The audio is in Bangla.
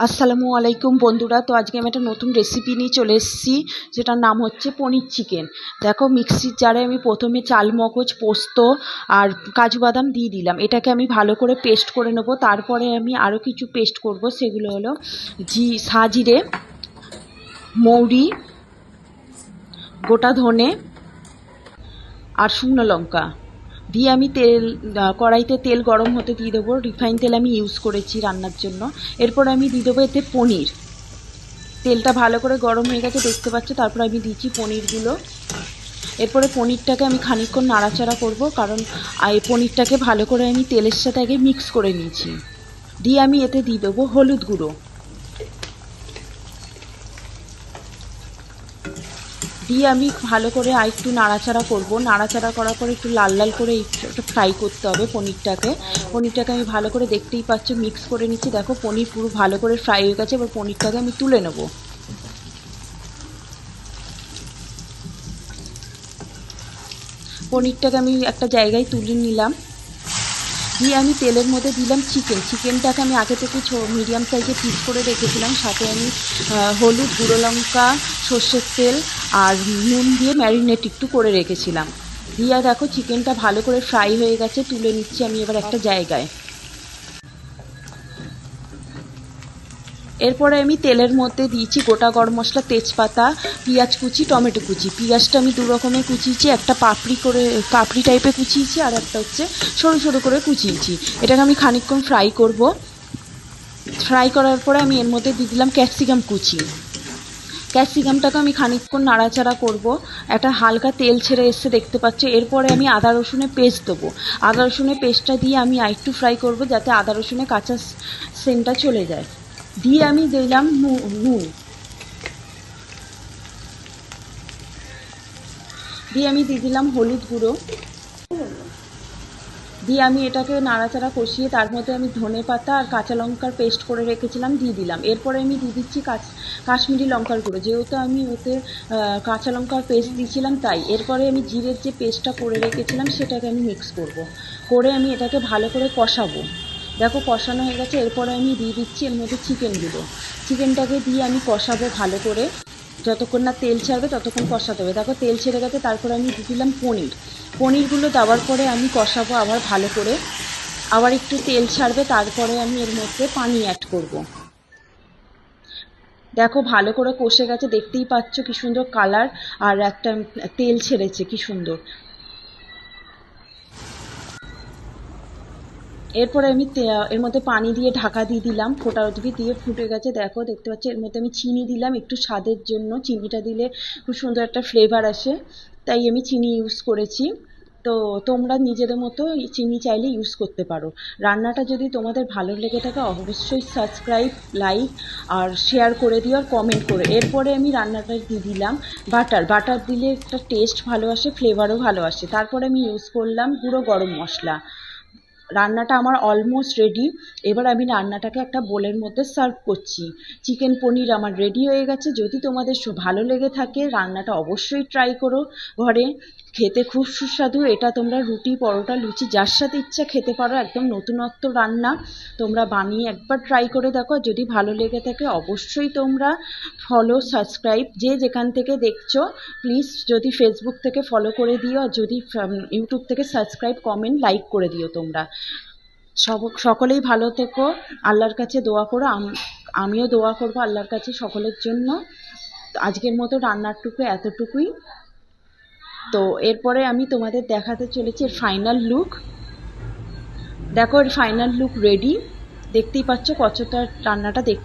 আসসালামু আলাইকুম বন্ধুরা। তো আজকে আমি একটা নতুন রেসিপি নিয়ে চলে এসেছি, যেটার নাম হচ্ছে পনির চিকেন দেখো মিক্সির জারে আমি প্রথমে চাল, মগজ, পোস্ত আর কাজু বাদাম দিয়ে দিলাম। এটাকে আমি ভালো করে পেস্ট করে নেব। তারপরে আমি আরও কিছু পেস্ট করব। সেগুলো হলো জি সাজিরে, মৌরি, গোটা ধনে আর শুকনো লঙ্কা। দিয়ে আমি তেল কড়াইতে তেল গরম হতে দিয়ে দেবো। রিফাইন তেল আমি ইউজ করেছি রান্নার জন্য। এরপর আমি দিয়ে দেবো এতে পনির। তেলটা ভালো করে গরম হয়ে গেছে, দেখতে পাচ্ছ? তারপর আমি দিচ্ছি পনিরগুলো। এরপরে পনিরটাকে আমি খানিকক্ষণ নাড়াচাড়া করব, কারণ এই পনিরটাকে ভালো করে আমি তেলের সাথে আগে মিক্স করে নিয়েছি। দিয়ে আমি এতে দিয়ে দেবো হলুদ গুঁড়ো। দিয়ে আমি ভালো করে আর একটু নাড়াচাড়া করব। নাড়াচাড়া করার পরে একটু লাল লাল করে একটু ফ্রাই করতে হবে পনিরটাকে। পনিরটাকে আমি ভালো করে দেখতেই পাচ্ছি, মিক্স করে নিচ্ছি। দেখো, পনির পুরো ভালো করে ফ্রাই হয়ে গেছে, এবার পনিরটাকে আমি তুলে নেব। পনিরটাকে আমি একটা জায়গায় তুলে নিলাম। দিয়ে আমি তেলের মধ্যে দিলাম চিকেন চিকেনটাকে আমি আগে থেকে মিডিয়াম সাইজে পিস করে রেখেছিলাম। সাথে আমি হলুদ, গুঁড়ো লঙ্কা, সর্ষের তেল আর নুন দিয়ে ম্যারিনেট একটু করে রেখেছিলাম। দিয়ে দেখো চিকেনটা ভালো করে ফ্রাই হয়ে গেছে, তুলে নিচ্ছি আমি এবার একটা জায়গায়। এরপরে আমি তেলের মধ্যে দিয়েছি গোটা গরম মশলা, তেজপাতা, পেঁয়াজ কুচি, টমেটো কুচি। পেঁয়াজটা আমি দু রকমের কুচিয়েছি, একটা পাপড়ি করে, পাপড়ি টাইপের কুচিয়েছি, আর একটা হচ্ছে সরু সরু করে কুচিয়েছি। এটাকে আমি খানিকক্ষণ ফ্রাই করব। ফ্রাই করার পরে আমি এর মধ্যে দিয়ে দিলাম ক্যাপসিকাম কুচি। ক্যাপসিকামটাকে আমি খানিকক্ষণ নাড়াচাড়া করব। একটা হালকা তেল ছেড়ে এসে দেখতে পাচ্ছ। এরপরে আমি আদা রসুনের পেস্ট দেবো। আদা রসুনের পেস্টটা দিয়ে আমি আরেকটু ফ্রাই করব, যাতে আদা রসুনের কাঁচা সেন্টটা চলে যায়। দিয়ে আমি দিলাম নুন দিয়ে আমি দিয়ে দিলাম হলুদ গুঁড়ো। দিয়ে আমি এটাকে নাড়াচাড়া কষিয়ে তার মধ্যে আমি ধনে পাতা আর কাঁচা লঙ্কার পেস্ট করে রেখেছিলাম, দিয়ে দিলাম। এরপরে আমি দিয়ে দিচ্ছি কাশ্মীরি লঙ্কার গুঁড়ো। যেহেতু আমি ওতে কাঁচা লঙ্কার পেস্ট দিয়েছিলাম তাই। এরপরে আমি জিরের যে পেস্টটা করে রেখেছিলাম, সেটাকে আমি মিক্স করব। করে আমি এটাকে ভালো করে কষাবো। দেখো কষানো হয়ে গেছে, এরপরে আমি দিয়ে দিচ্ছি, এর মধ্যে চিকেনগুলো চিকেনটাকে দিয়ে আমি কষাবো ভালো করে। যতক্ষণ না তেল ছাড়বে, ততক্ষণ কষাতে হবে। দেখো তেল ছেড়ে গেছে, তারপরে আমি দিয়ে দিলাম পনির। পনিরগুলো দেওয়ার পরে আমি কষাবো আবার ভালো করে। আবার একটু তেল ছাড়বে, তারপরে আমি এর মধ্যে পানি অ্যাড করব। দেখো ভালো করে কষে গেছে, দেখতেই পাচ্ছ কি সুন্দর কালার আর একটা তেল ছেড়েছে, কি সুন্দর। এরপরে আমি এর মধ্যে পানি দিয়ে ঢাকা দিয়ে দিলাম, ফোটা অবধি দিয়ে ফুটে গেছে। দেখো, দেখতে পাচ্ছি, এর মধ্যে আমি চিনি দিলাম, একটু স্বাদের জন্য। চিনিটা দিলে খুব সুন্দর একটা ফ্লেভার আসে, তাই আমি চিনি ইউজ করেছি। তো তোমরা নিজেদের মতো চিনি চাইলে ইউজ করতে পারো। রান্নাটা যদি তোমাদের ভালো লেগে থাকে, অবশ্যই সাবস্ক্রাইব লাইক আর শেয়ার করে দিও আর কমেন্ট করে। এরপরে আমি রান্নাটা দিয়ে দিলাম বাটার বাটার দিলে একটা টেস্ট ভালো আসে ফ্লেভারও ভালো আসে। তারপরে আমি ইউজ করলাম গুঁড়ো গরম মশলা। রান্নাটা আমার অলমোস্ট রেডি এবার আমি রান্নাটাকে একটা বোলের মধ্যে সার্ভ করছি। চিকেন পনির আমার রেডি হয়ে গেছে। যদি তোমাদের ভালো লেগে থাকে, রান্নাটা অবশ্যই ট্রাই করো ঘরে। খেতে খুব সুস্বাদু। এটা তোমরা রুটি, পরোটা, লুচি, যার সাথে ইচ্ছা খেতে পারো। একদম নতুনত্ব রান্না। তোমরা বানিয়ে একবার ট্রাই করে দেখো। যদি ভালো লেগে থাকে, অবশ্যই তোমরা ফলো সাবস্ক্রাইব যে যেখান থেকে দেখছ প্লিজ যদি ফেসবুক থেকে ফলো করে দিও। আর যদি ইউটিউব থেকে সাবস্ক্রাইব কমেন্ট লাইক করে দিও তোমরা। সব, সকলেই ভালো থেকো, আল্লাহর কাছে দোয়া করো, আম- আমিও দোয়া করব আল্লাহর কাছে সকলের জন্য। আজকের মতো রান্নারটুকু এতটুকুই। তো এরপরে আমি তোমাদের দেখাতে চলেছি এর ফাইনাল লুক দেখো এর ফাইনাল লুক রেডি দেখতেই পাচ্ছ কতটা রান্নাটা দেখ